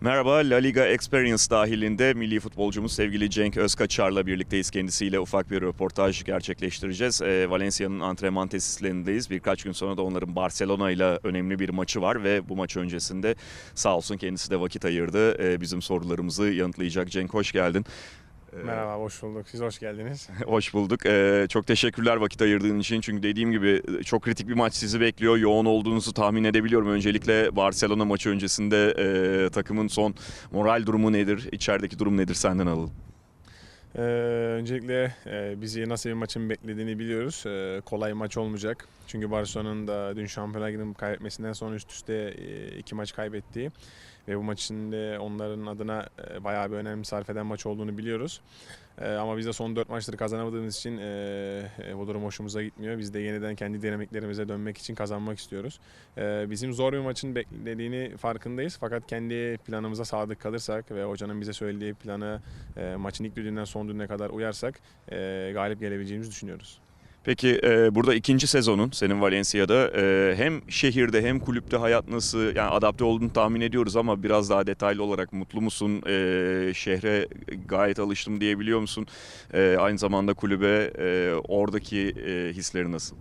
Merhaba, La Liga Experience dahilinde milli futbolcumuz sevgili Cenk Özkaçar'la birlikteyiz. Kendisiyle ufak bir röportaj gerçekleştireceğiz. Ee, Valencia'nın antrenman tesislerindeyiz. Birkaç gün sonra da onların Barcelona ile önemli bir maçı var ve bu maç öncesinde sağ olsun kendisi de vakit ayırdı. Ee, bizim sorularımızı yanıtlayacak. Cenk hoş geldin. Merhaba, hoş bulduk. Siz hoş geldiniz. Hoş bulduk. Ee, çok teşekkürler vakit ayırdığın için. Çünkü dediğim gibi çok kritik bir maç sizi bekliyor. Yoğun olduğunuzu tahmin edebiliyorum. Öncelikle Barcelona maçı öncesinde e, takımın son moral durumu nedir? İçerideki durum nedir? Senden alalım. Ee, öncelikle e, bizi nasıl bir maçın beklediğini biliyoruz. Ee, kolay maç olmayacak. Çünkü Barcelona'nın da dün Şampiyonlar Ligi'nin kaybetmesinden sonra üst üste e, iki maç kaybettiği ve bu maçın da onların adına e, bayağı bir önem sarf eden maç olduğunu biliyoruz. E, ama biz de son 4 maçları kazanamadığımız için e, bu durum hoşumuza gitmiyor. Biz de yeniden kendi dinamiklerimize dönmek için kazanmak istiyoruz. Bizim zor bir maçın beklediğini farkındayız. Fakat kendi planımıza sadık kalırsak ve hocanın bize söylediği planı maçın ilk düdüğünden son düdüğüne kadar uyarsak galip gelebileceğimizi düşünüyoruz. Peki e, burada ikinci sezonun senin Valencia'da e, hem şehirde hem kulüpte hayat nasıl yani adapte olduğunu tahmin ediyoruz ama biraz daha detaylı olarak mutlu musun? E, şehre gayet alıştım diyebiliyor musun? E, aynı zamanda kulübe e, oradaki e, hisleri nasıl?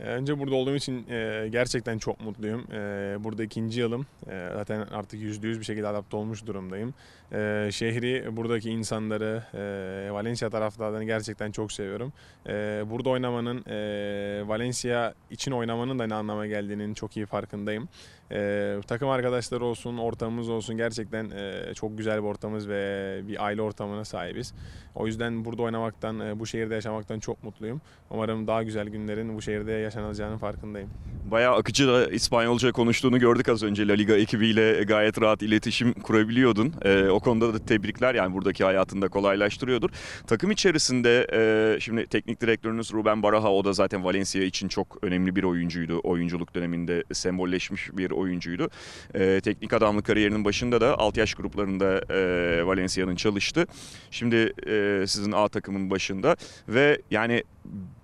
E, Önce burada olduğum için e, gerçekten çok mutluyum. E, Burada ikinci yılım. E, Zaten artık yüzde yüz bir şekilde adapte olmuş durumdayım. Şehri, buradaki insanları, e, Valencia taraftarlarını gerçekten çok seviyorum. Burada oynamanın, e, Valencia için oynamanın da ne anlama geldiğinin çok iyi farkındayım. E, Takım arkadaşları olsun, ortamımız olsun gerçekten e, çok güzel bir ortamımız ve bir aile ortamına sahibiz. O yüzden burada oynamaktan, e, bu şehirde yaşamaktan çok mutluyum. Umarım daha güzel günlerin bu şehirde yaşanacağının farkındayım. Bayağı akıcı da İspanyolca konuştuğunu gördük az önce. La Liga ekibiyle gayet rahat iletişim kurabiliyordun. E, o konuda da tebrikler yani buradaki hayatını da kolaylaştırıyordur. Takım içerisinde e, şimdi teknik direktörünüz Ruben Baraja o da zaten Valencia için çok önemli bir oyuncuydu. Oyunculuk döneminde sembolleşmiş bir oyuncuydu. E, teknik adamlık kariyerinin başında da alt yaş gruplarında e, Valencia'nın çalıştı. Şimdi e, sizin A takımın başında ve yani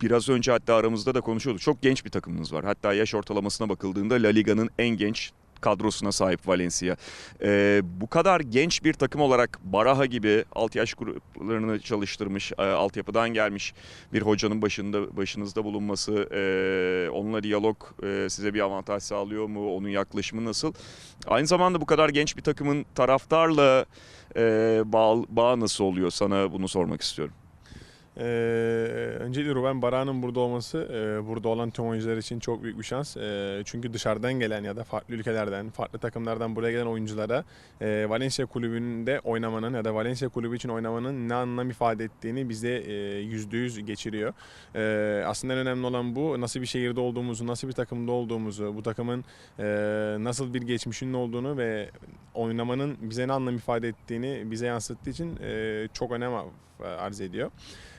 biraz önce hatta aramızda da konuşuyorduk. Çok genç bir takımınız var. Hatta yaş ortalamasına bakıldığında La Liga'nın en genç kadrosuna sahip Valencia. Ee, bu kadar genç bir takım olarak Baraha gibi alt yaş gruplarını çalıştırmış, e, altyapıdan gelmiş bir hocanın başında başınızda bulunması, e, onunla diyalog e, size bir avantaj sağlıyor mu? Onun yaklaşımı nasıl? Aynı zamanda bu kadar genç bir takımın taraftarla e, bağ, bağ nasıl oluyor? Sana bunu sormak istiyorum. Ee, öncelikle Ruben Baran'ın burada olması e, burada olan tüm oyuncular için çok büyük bir şans. E, çünkü dışarıdan gelen ya da farklı ülkelerden, farklı takımlardan buraya gelen oyunculara e, Valencia kulübünde oynamanın ya da Valencia kulübü için oynamanın ne anlam ifade ettiğini bize e, yüzde yüz geçiriyor. E, aslında en önemli olan bu nasıl bir şehirde olduğumuzu, nasıl bir takımda olduğumuzu, bu takımın e, nasıl bir geçmişinin olduğunu ve oynamanın bize ne anlam ifade ettiğini bize yansıttığı için e, çok önem arz ediyor.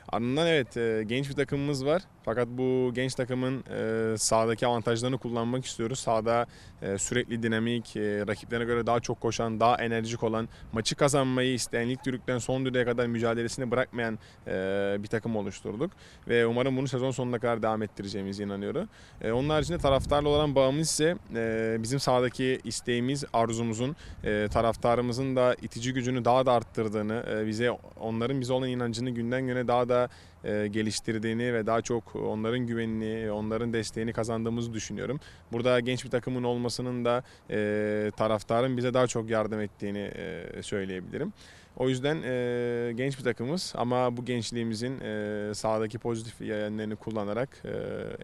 Ardından evet e, genç bir takımımız var. Fakat bu genç takımın e, sahadaki avantajlarını kullanmak istiyoruz. Sahada e, sürekli dinamik, e, rakiplerine göre daha çok koşan, daha enerjik olan, maçı kazanmayı isteyen, ilk düdükten son düdüğe kadar mücadelesini bırakmayan e, bir takım oluşturduk. Ve umarım bunu sezon sonuna kadar devam ettireceğimize inanıyorum. E, onun haricinde taraftarla olan bağımız ise e, bizim sahadaki isteğimiz, arzumuzun, e, taraftarımızın da itici gücünü daha da arttırdığını, e, bize onların bize olan inancını günden güne daha da e, geliştirdiğini ve daha çok onların güvenini, onların desteğini kazandığımızı düşünüyorum. Burada genç bir takımın olmasının da e, taraftarın bize daha çok yardım ettiğini e, söyleyebilirim. O yüzden e, genç bir takımız ama bu gençliğimizin e, sahadaki pozitif yönlerini kullanarak e,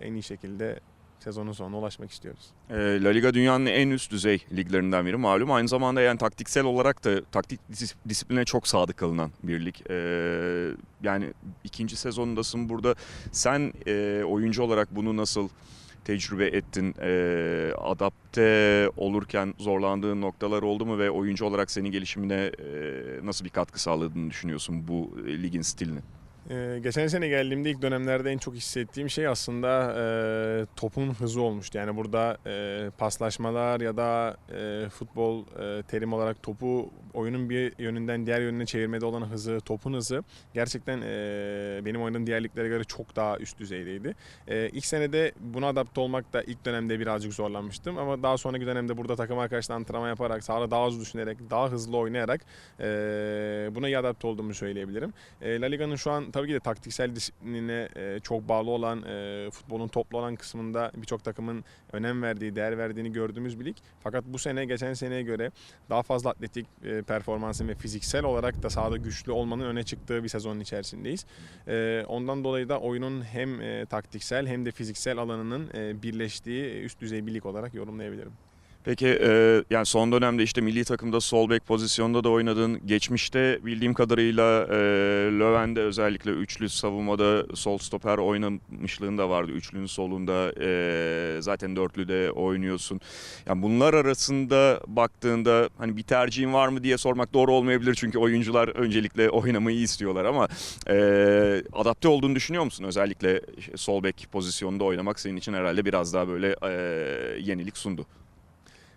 en iyi şekilde sezonun sonuna ulaşmak istiyoruz. E, La Liga dünyanın en üst düzey liglerinden biri malum. Aynı zamanda yani taktiksel olarak da taktik dis- disipline çok sadık kalınan bir lig. E, yani ikinci sezonundasın burada. Sen e, oyuncu olarak bunu nasıl tecrübe ettin? E, adapte olurken zorlandığın noktalar oldu mu ve oyuncu olarak senin gelişimine e, nasıl bir katkı sağladığını düşünüyorsun bu e, ligin stilini? Ee, geçen sene geldiğimde ilk dönemlerde en çok hissettiğim şey aslında e, topun hızı olmuştu. Yani burada e, paslaşmalar ya da e, futbol e, terim olarak topu oyunun bir yönünden diğer yönüne çevirmede olan hızı, topun hızı gerçekten e, benim oynadığım diğer liglere göre çok daha üst düzeydeydi. E, ilk senede buna adapte olmak da ilk dönemde birazcık zorlanmıştım ama daha sonraki dönemde burada takım arkadaşlarla antrenman yaparak, sahada daha hızlı düşünerek, daha hızlı oynayarak e, buna iyi adapte olduğumu söyleyebilirim. E, La Liga'nın şu an tabii ki de taktiksel disiplinine e, çok bağlı olan, e, futbolun toplu olan kısmında birçok takımın önem verdiği, değer verdiğini gördüğümüz bir lig. Fakat bu sene geçen seneye göre daha fazla atletik e, performansın ve fiziksel olarak da sahada güçlü olmanın öne çıktığı bir sezonun içerisindeyiz. E, ondan dolayı da oyunun hem e, taktiksel hem de fiziksel alanının e, birleştiği üst düzey bir lig olarak yorumlayabilirim. Peki e, yani son dönemde işte milli takımda sol bek pozisyonda da oynadın. Geçmişte bildiğim kadarıyla e, Löwen'de özellikle üçlü savunmada sol stoper oynamışlığın da vardı. Üçlünün solunda e, zaten dörtlüde oynuyorsun. Yani bunlar arasında baktığında hani bir tercihin var mı diye sormak doğru olmayabilir. Çünkü oyuncular öncelikle oynamayı istiyorlar ama e, adapte olduğunu düşünüyor musun? Özellikle sol bek pozisyonunda oynamak senin için herhalde biraz daha böyle e, yenilik sundu.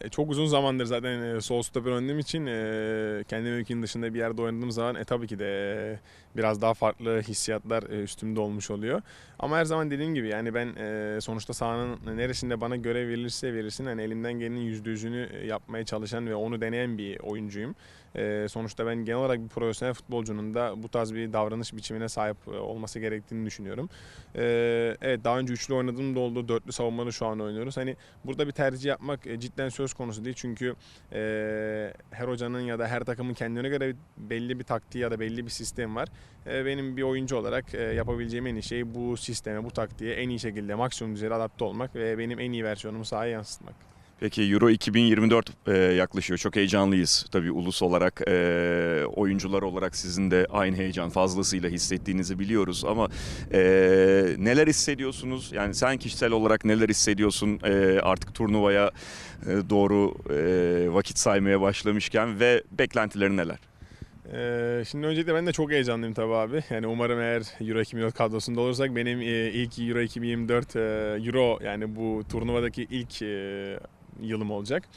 E, Çok uzun zamandır zaten e, sol stoper oynadığım için e, kendi mevkinin dışında bir yerde oynadığım zaman e, tabii ki de biraz daha farklı hissiyatlar üstümde olmuş oluyor. Ama her zaman dediğim gibi yani ben sonuçta sahanın neresinde bana görev verilirse verilsin hani elimden gelenin yüzde yüzünü yapmaya çalışan ve onu deneyen bir oyuncuyum. Sonuçta ben genel olarak bir profesyonel futbolcunun da bu tarz bir davranış biçimine sahip olması gerektiğini düşünüyorum. Evet daha önce üçlü oynadığım da oldu. Dörtlü savunmada şu an oynuyoruz. Hani burada bir tercih yapmak cidden söz konusu değil. Çünkü e, her hocanın ya da her takımın kendine göre belli bir taktiği ya da belli bir sistem var. E, benim bir oyuncu olarak e, yapabileceğim en iyi şey bu sisteme, bu taktiğe en iyi şekilde maksimum düzeyde adapte olmak ve benim en iyi versiyonumu sahaya yansıtmak. Peki Euro 2024 e, yaklaşıyor. Çok heyecanlıyız. Tabii ulus olarak, e, oyuncular olarak sizin de aynı heyecan fazlasıyla hissettiğinizi biliyoruz. Ama e, neler hissediyorsunuz? Yani sen kişisel olarak neler hissediyorsun e, artık turnuvaya e, doğru e, vakit saymaya başlamışken ve beklentilerin neler? Ee, şimdi öncelikle ben de çok heyecanlıyım tabii abi. Yani umarım eğer Euro 2024 kadrosunda olursak benim e, ilk Euro 2024 e, Euro yani bu turnuvadaki ilk e, yılım olacak.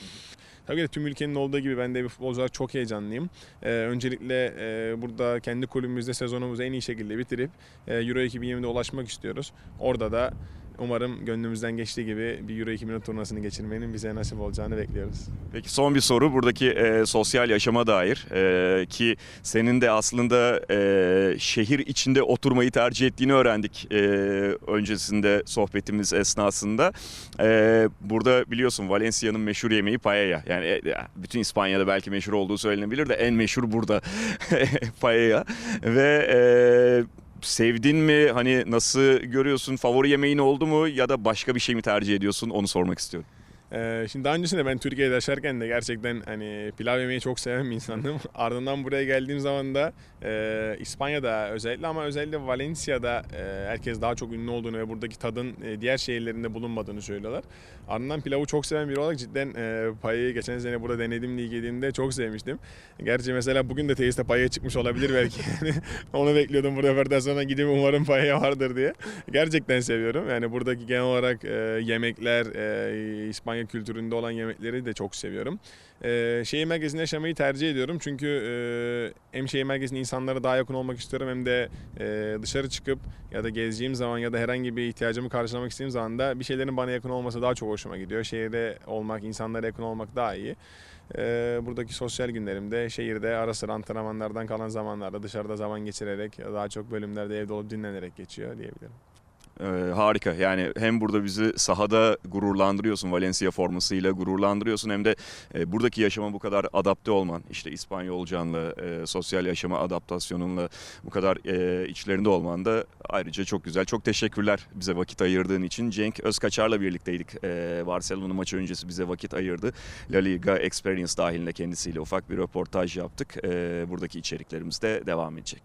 Tabii ki de tüm ülkenin olduğu gibi ben de bir futbolcu olarak çok heyecanlıyım. Ee, öncelikle e, burada kendi kulübümüzde sezonumuzu en iyi şekilde bitirip e, Euro 2020'de ulaşmak istiyoruz. Orada da umarım gönlümüzden geçtiği gibi bir Euro 2024 turnuvasını geçirmenin bize nasip olacağını bekliyoruz. Peki son bir soru buradaki e, sosyal yaşama dair E, ki senin de aslında e, şehir içinde oturmayı tercih ettiğini öğrendik e, öncesinde sohbetimiz esnasında. E, burada biliyorsun Valencia'nın meşhur yemeği paella. Yani e, bütün İspanya'da belki meşhur olduğu söylenebilir de en meşhur burada paella ve e, Sevdin mi? Hani nasıl görüyorsun? Favori yemeğin oldu mu? Ya da başka bir şey mi tercih ediyorsun? Onu sormak istiyorum. Ee, şimdi daha öncesinde ben Türkiye'de yaşarken de gerçekten hani pilav yemeyi çok seven bir insandım. Ardından buraya geldiğim zaman da e, İspanya'da özellikle ama özellikle Valencia'da e, herkes daha çok ünlü olduğunu ve buradaki tadın e, diğer şehirlerinde bulunmadığını söylüyorlar. Ardından pilavı çok seven biri olarak cidden e, payı geçen sene burada denedim ilk yediğimde çok sevmiştim. Gerçi mesela bugün de teyiste payaya çıkmış olabilir belki. Onu bekliyordum burada seferden sonra gidip umarım payaya vardır diye. Gerçekten seviyorum. Yani buradaki genel olarak e, yemekler, e, İspanya kültüründe olan yemekleri de çok seviyorum. E, şehir merkezinde yaşamayı tercih ediyorum. Çünkü e, hem şehir merkezinde insanlara daha yakın olmak istiyorum hem de e, dışarı çıkıp ya da gezeceğim zaman ya da herhangi bir ihtiyacımı karşılamak istediğim zaman da bir şeylerin bana yakın olması daha çok hoşuma gidiyor. Şehirde olmak, insanlara yakın olmak daha iyi. E, buradaki sosyal günlerimde şehirde ara sıra antrenmanlardan kalan zamanlarda dışarıda zaman geçirerek daha çok bölümlerde evde olup dinlenerek geçiyor diyebilirim. Ee, harika. Yani hem burada bizi sahada gururlandırıyorsun Valencia formasıyla gururlandırıyorsun hem de e, buradaki yaşama bu kadar adapte olman işte İspanyolcanla, e, sosyal yaşama adaptasyonunla bu kadar e, içlerinde olman da ayrıca çok güzel. Çok teşekkürler bize vakit ayırdığın için. Cenk Özkaçar'la birlikteydik. E, Barcelona maçı öncesi bize vakit ayırdı. La Liga Experience dahilinde kendisiyle ufak bir röportaj yaptık. E, buradaki içeriklerimiz de devam edecek.